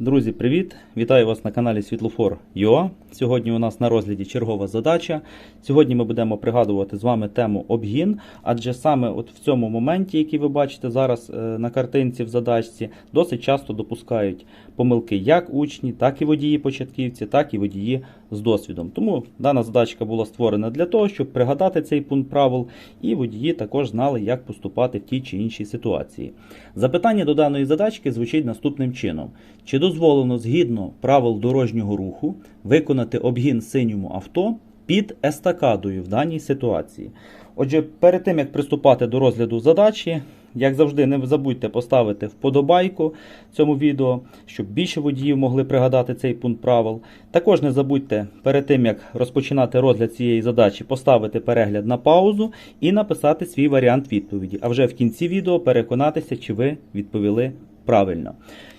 Друзі, привіт! Вітаю вас на каналі Світлофор ЮА. Сьогодні у нас на розгляді чергова задача. Сьогодні ми будемо пригадувати з вами тему обгін, адже саме от в цьому моменті, який ви бачите зараз е, на картинці в задачці, досить часто допускають помилки як учні, так і водії-початківці, так і водії з досвідом. Тому дана задачка була створена для того, щоб пригадати цей пункт правил, і водії також знали, як поступати в тій чи іншій ситуації. Запитання до даної задачки звучить наступним чином: чи дозволено згідно правил дорожнього руху виконати обгін синьому авто під естакадою в даній ситуації? Отже, перед тим як приступати до розгляду задачі, як завжди, не забудьте поставити вподобайку цьому відео, щоб більше водіїв могли пригадати цей пункт правил. Також не забудьте перед тим як розпочинати розгляд цієї задачі, поставити перегляд на паузу і написати свій варіант відповіді. А вже в кінці відео переконатися, чи ви відповіли правильно.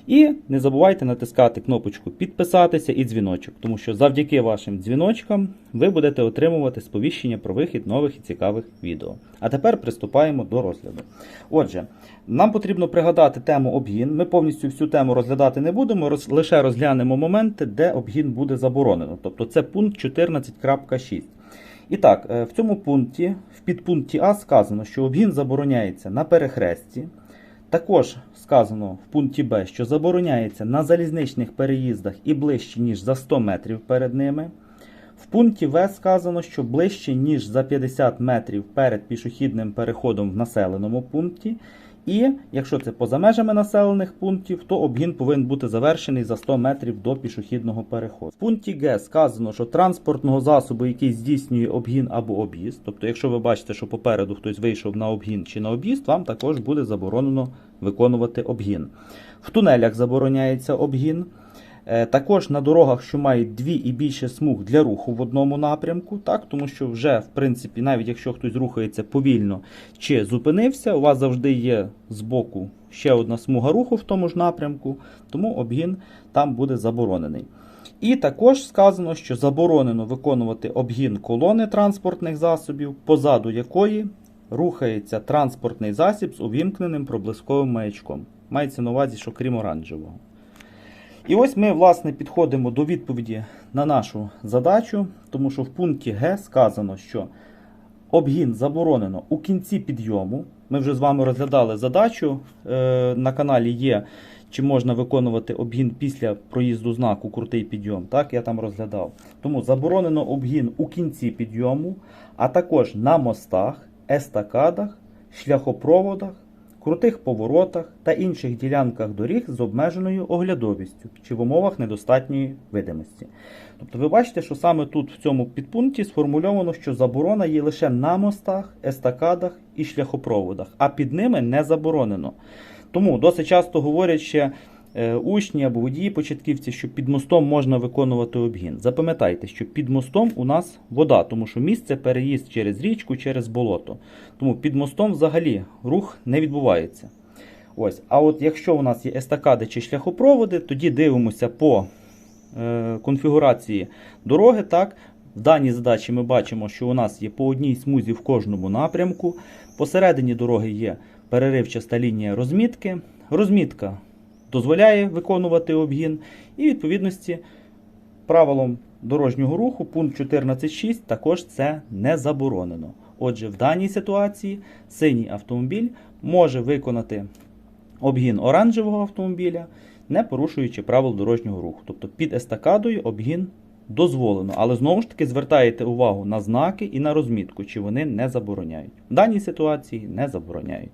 І не забувайте натискати кнопочку підписатися і дзвіночок, тому що завдяки вашим дзвіночкам ви будете отримувати сповіщення про вихід нових і цікавих відео. А тепер приступаємо до розгляду. Отже, нам потрібно пригадати тему обгін. Ми повністю всю тему розглядати не будемо, роз- лише розглянемо моменти, де обгін буде заборонено. Тобто це пункт 14.6. І так, е, в цьому пункті, в підпункті А сказано, що обгін забороняється на перехресті. Також сказано в пункті Б, що забороняється на залізничних переїздах і ближче, ніж за 100 метрів перед ними. В пункті В сказано, що ближче, ніж за 50 метрів перед пішохідним переходом в населеному пункті. І якщо це поза межами населених пунктів, то обгін повинен бути завершений за 100 метрів до пішохідного переходу. В пункті Г сказано, що транспортного засобу, який здійснює обгін або об'їзд, тобто, якщо ви бачите, що попереду хтось вийшов на обгін чи на об'їзд, вам також буде заборонено виконувати обгін. В тунелях забороняється обгін. Е, Також на дорогах, що мають дві і більше смуг для руху в одному напрямку, так, тому що вже, в принципі, навіть якщо хтось рухається повільно чи зупинився, у вас завжди є збоку ще одна смуга руху в тому ж напрямку, тому обгін там буде заборонений. І також сказано, що заборонено виконувати обгін колони транспортних засобів, позаду якої рухається транспортний засіб з увімкненим проблисковим маячком. Мається на увазі, що крім оранжевого. І ось ми, власне, підходимо до відповіді на нашу задачу, тому що в пункті Г сказано, що обгін заборонено у кінці підйому. Ми вже з вами розглядали задачу. Е, на каналі є, чи можна виконувати обгін після проїзду знаку крутий підйом. Так, я там розглядав. Тому заборонено обгін у кінці підйому, а також на мостах, естакадах, шляхопроводах, крутих поворотах та інших ділянках доріг з обмеженою оглядовістю чи в умовах недостатньої видимості. Тобто ви бачите, що саме тут в цьому підпункті сформульовано, що заборона є лише на мостах, естакадах і шляхопроводах, а під ними не заборонено. Тому досить часто говорять ще учні або водії початківці, що під мостом можна виконувати обгін. Запам'ятайте, що під мостом у нас вода, тому що міст це переїзд через річку, через болото. Тому під мостом взагалі рух не відбувається. Ось. А от якщо у нас є естакади чи шляхопроводи, тоді дивимося по е, конфігурації дороги. Так, в даній задачі ми бачимо, що у нас є по одній смузі в кожному напрямку. Посередині дороги є переривчаста лінія розмітки. Розмітка дозволяє виконувати обгін, і відповідності правилом дорожнього руху пункт 14.6 також це не заборонено. Отже, в даній ситуації синій автомобіль може виконати обгін оранжевого автомобіля, не порушуючи правил дорожнього руху. Тобто під естакадою обгін дозволено, але знову ж таки звертаєте увагу на знаки і на розмітку, чи вони не забороняють. В даній ситуації не забороняють.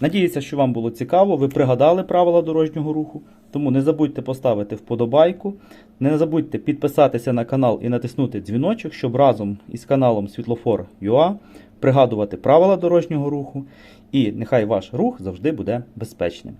Надіюся, що вам було цікаво, ви пригадали правила дорожнього руху. Тому не забудьте поставити вподобайку, не забудьте підписатися на канал і натиснути дзвіночок, щоб разом із каналом Світлофор.ua пригадувати правила дорожнього руху. І нехай ваш рух завжди буде безпечним.